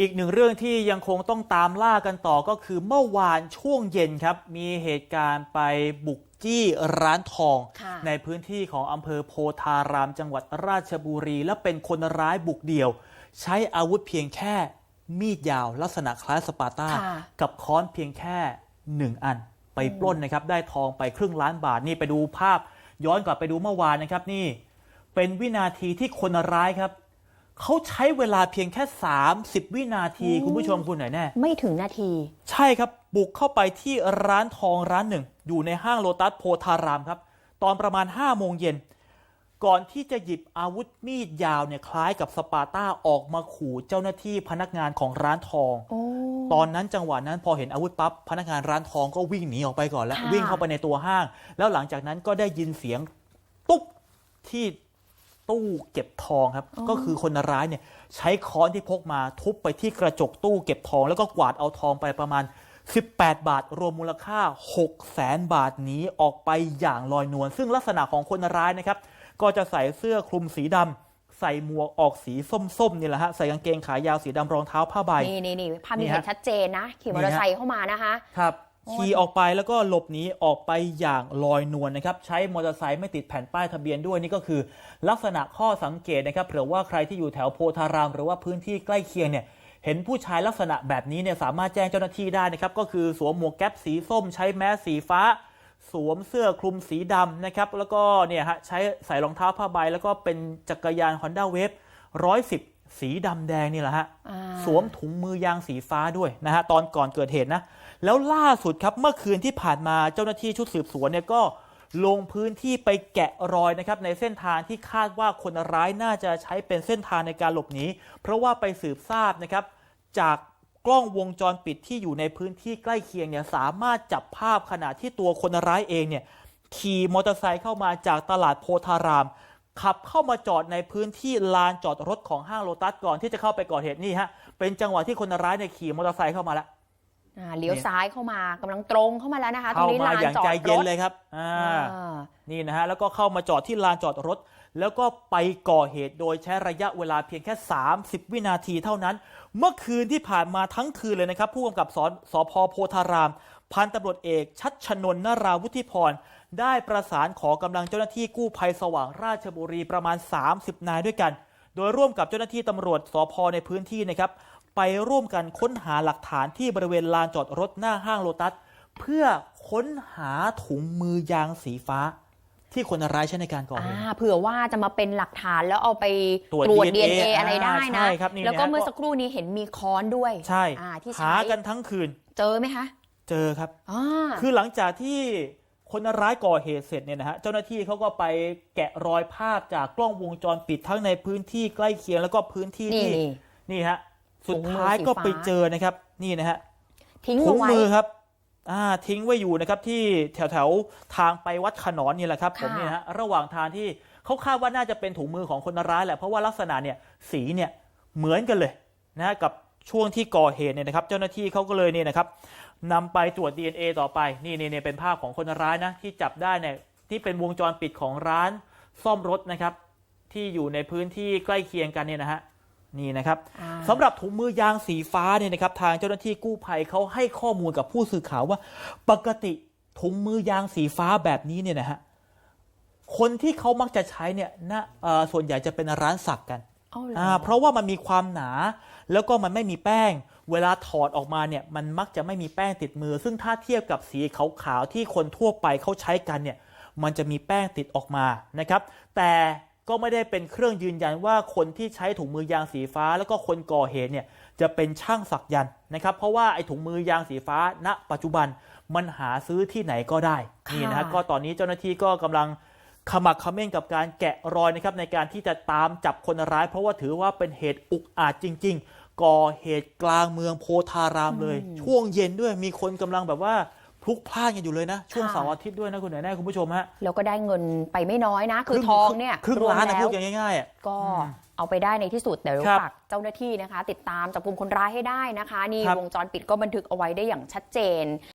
อีกหนึ่งเรื่องที่ยังคงต้องตามล่ากันต่อก็คือเมื่อวานช่วงเย็นครับ มีเหตุการณ์ไปบุกจี้ร้านทองค่ะในพื้นที่ของอำเภอโพธารามจังหวัดราชบุรี และเป็นคนร้ายบุกเดี่ยว ใช้อาวุธเพียงแค่มีดยาว ลักษณะคล้ายสปาร์ต้าค่ะกับค้อนเพียงแค่หนึ่งอัน ไปปล้นนะครับ ได้ทองไปครึ่งล้านบาทนี่ไปดูภาพ ย้อนกลับไปดูเมื่อวานนะครับนี่ เป็นวินาทีที่คนร้ายครับ เขาใช้เวลาเพียงแค่ 30 วินาที คุณผู้ชมคุณหน่อยแน่ ไม่ถึงนาที ใช่ครับ บุกเข้าไปที่ร้านทองร้านหนึ่ง อยู่ในห้างโลตัสโพธารามครับ ตอนประมาณ 5 โมงเย็น ก่อนที่จะหยิบอาวุธมีดยาวเนี่ยคล้ายกับสปาร์ต้าออกมาขู่เจ้าหน้าที่พนักงานของร้านทองโอ้ตอนนั้นจังหวะนั้นพอเห็นอาวุธปั๊บพนักงานร้านทองก็วิ่งหนีออกไปก่อนแล้วค่ะวิ่งเข้าไปในตัวห้าง แล้วหลังจากนั้นก็ได้ยินเสียงตุ๊บที่ ตู้เก็บทองครับ ก็คือคนร้ายเนี่ยใช้ค้อนที่พกมาทุบไปที่กระจกตู้เก็บทอง แล้วก็กวาดเอาทองไปประมาณ 18 บาท รวมมูลค่า6แสนบาทหนี้ออกไปอย่างลอยนวลซึ่งลักษณะของคนร้ายนะครับ ก็จะใส่เสื้อคลุมสีดำใส่หมวกออกสีส้มๆนี่แหละฮะใส่กางเกงขายาวสีดำรองเท้าผ้าใบนี่นี่นี่ภาพนี่นี้ฮะเห็นชัดเจนนะ ขี่มอเตอร์ไซค์เข้ามานะคะ ครับโอ้ย ขี่ออกไปแล้วก็หลบหนีออกไปอย่างลอยนวลนะครับ ใช้มอเตอร์ไซค์ไม่ติดแผ่นป้ายทะเบียนด้วยนี่ก็คือ ลักษณะข้อสังเกตนะครับเผื่อว่าใครที่อยู่แถวโพธาราม หรือว่าพื้นที่ใกล้เคียงเนี่ยเห็นผู้ชายลักษณะแบบนี้เนี่ยสามารถแจ้งเจ้าหน้าที่ได้นะครับ ก็คือสวมหมวกแก๊ปสีส้ม ใช้แมสสีฟ้า สวมเสื้อคลุมสีดำนะครับ แล้วก็เนี่ยฮะใช้ใส่รองเท้าผ้าใบ แล้วก็เป็นจักรยาน Honda Wave 110 สีดำแดงนี่แหละฮะอ่าสวมถุงมือยางสีฟ้าด้วยนะฮะตอนก่อนเกิดเหตุนะ แล้วล่าสุดครับเมื่อคืนที่ผ่านมาเจ้าหน้าที่ชุดสืบสวนเนี่ยก็ลงพื้นที่ไปแกะรอยนะครับในเส้นทางที่คาดว่าคนร้ายน่าจะใช้เป็นเส้นทางในการหลบหนีเพราะว่าไปสืบทราบนะครับ จากกล้องวงจรปิดที่อยู่ในพื้นที่ใกล้เคียงเนี่ยสามารถจับภาพขณะที่ตัวคนร้ายเองเนี่ยขี่มอเตอร์ไซค์เข้ามาจากตลาดโพธาราม ขับเข้ามาจอดในพื้นที่ลานจอดรถของห้างโลตัสก่อนที่จะเข้าไปก่อเหตุนี่ฮะเป็นจังหวะที่คนร้ายเนี่ยขี่มอเตอร์ไซค์เข้ามาแล้วอ่าเลี้ยวซ้ายเข้ามากำลังตรงเข้ามาแล้วนะคะตรเข้างนี้มาลานอย่างจอดใจรเย็นถเลยครับอ่าอ่านี่นะฮะแล้วก็เข้ามาจอดที่ลานจอดรถ แล้วก็ไปก่อเหตุโดยใช้ระยะเวลาเพียงแค่ 30 วินาทีเท่านั้น เมื่อคืนที่ผ่านมาทั้งคืนเลยนะครับ ผู้กำกับสอนสพโพธาราม พันตำรวจเอกชัดชนนนาราวุฒิพร ได้ประสานขอกำลังเจ้าหน้าที่กู้ภัยสว่างราชบุรีประมาณ 30 นายด้วยกัน โดยร่วมกับเจ้าหน้าที่ตำรวจสพในพื้นที่นะครับ ไปร่วมกันค้นหาหลักฐานที่บริเวณลานจอดรถหน้าห้างโลตัส เพื่อค้นหาถุงมือยางสีฟ้า ที่คนร้ายใช้ในการก่อเหอ่าตุเผื่อว่าจะมาเป็นหลักฐานแล้วเอาไปตรวจตรวจ DNA DNA อะไรได้อ่านะ ใช่ครับนี่แล้วก็นะเมื่อก็สักครู่นี้เห็นมีค้อนด้วยใช่อ่าที่หาใช้กันทั้งคืน เจอไหมคะ เจอครับ อ่าคือหลังจากที่คนร้ายก่อเหตุเสร็จเนี่ยนะฮะเจ้าหน้าที่เขาก็ไปแกะรอยภาพจากกล้องวงจรปิดทั้งในพื้นที่ใกล้เคียงแล้วก็พื้นที่นี่ที่นี่ นี่ฮะสุดท้ายก็ไปเจอนะครับ นี่นะฮะ ทิ้งถุเอางไว้ มือครับอ่าทิ้งไว้อยู่นะครับที่แถวแถวๆทางไปวัดขนอนนี่แหละครับผมค่ะ เนี่ยฮะระหว่างทางที่เขาคาดว่าน่าจะเป็นถุงมือของคนร้ายแหละเพราะว่าลักษณะเนี่ยสีเนี่ยเหมือนกันเลยนะฮะกับ ช่วงที่ก่อเหตุเนี่ยนะครับ เจ้าหน้าที่เขาก็เลยเนี่ยนะครับนำไปตรวจ DNA ต่อไปนี่นี่นี่เป็นภาพของคนร้ายนะที่จับได้เนี่ยที่เป็นวงจรปิดของร้านซ่อมรถนะครับ ที่อยู่ในพื้นที่ใกล้เคียงกันเนี่ยนะฮะนี่นะครับอ่าสำหรับถุงมือยางสีฟ้าเนี่ยนะครับ ทางเจ้าหน้าที่กู้ภัยเขาให้ข้อมูลกับผู้สื่อข่าวว่า ปกติถุงมือยางสีฟ้าแบบนี้เนี่ยนะฮะคนที่เขามักจะใช้เนี่ยนะเอ่อส่วนใหญ่จะเป็นร้านสักกันเอาเหรออ่าเพราะว่ามันมีความหนา แล้วก็มันไม่มีแป้ง เวลาถอดออกมาเนี่ยมันมักจะไม่มีแป้งติดมือ ซึ่งถ้าเทียบกับสีขาวๆที่คนทั่วไปเขาใช้กันเนี่ยมันจะมีแป้งติดออกมานะครับ แต่ก็ไม่ได้เป็นเครื่องยืนยันว่าคนที่ใช้ถุงมือยางสีฟ้า แล้วก็คนก่อเหตุเนี่ยจะเป็นช่างสักยันต์นะครับ เพราะว่าไอ้ถุงมือยางสีฟ้า ณ ปัจจุบันมันหาซื้อที่ไหนก็ได้ค่ะนี่นะฮะก็ตอนนี้เจ้าหน้าที่ก็กำลังขมักเขม้นกับการแกะรอยนะครับในการที่จะตามจับคนร้าย เพราะว่าถือว่าเป็นเหตุอุกอาจจริง ๆ ก่อเหตุกลางเมืองโพธารามเลย ช่วงเย็นด้วยมีคนกำลังแบบว่าพลุกพล่านกันอยู่เลยนะ ช่วงค่ะเสาร์อาทิตย์ด้วยนะคุณแน่คุณผู้ชมฮะแล้วก็ได้เงินไปไม่น้อยนะ คือทองเนี่ยครึ่งรวมล้านนะแล้พูวดกันง่ายๆอะก็เอาไปได้ในที่สุดแต่ครับฝากเจ้าหน้าที่นะคะ ติดตามจับกลุ่มคนร้ายให้ได้นะคะ นี่ครับวงจรปิดก็บันทึกเอาไว้ได้อย่างชัดเจน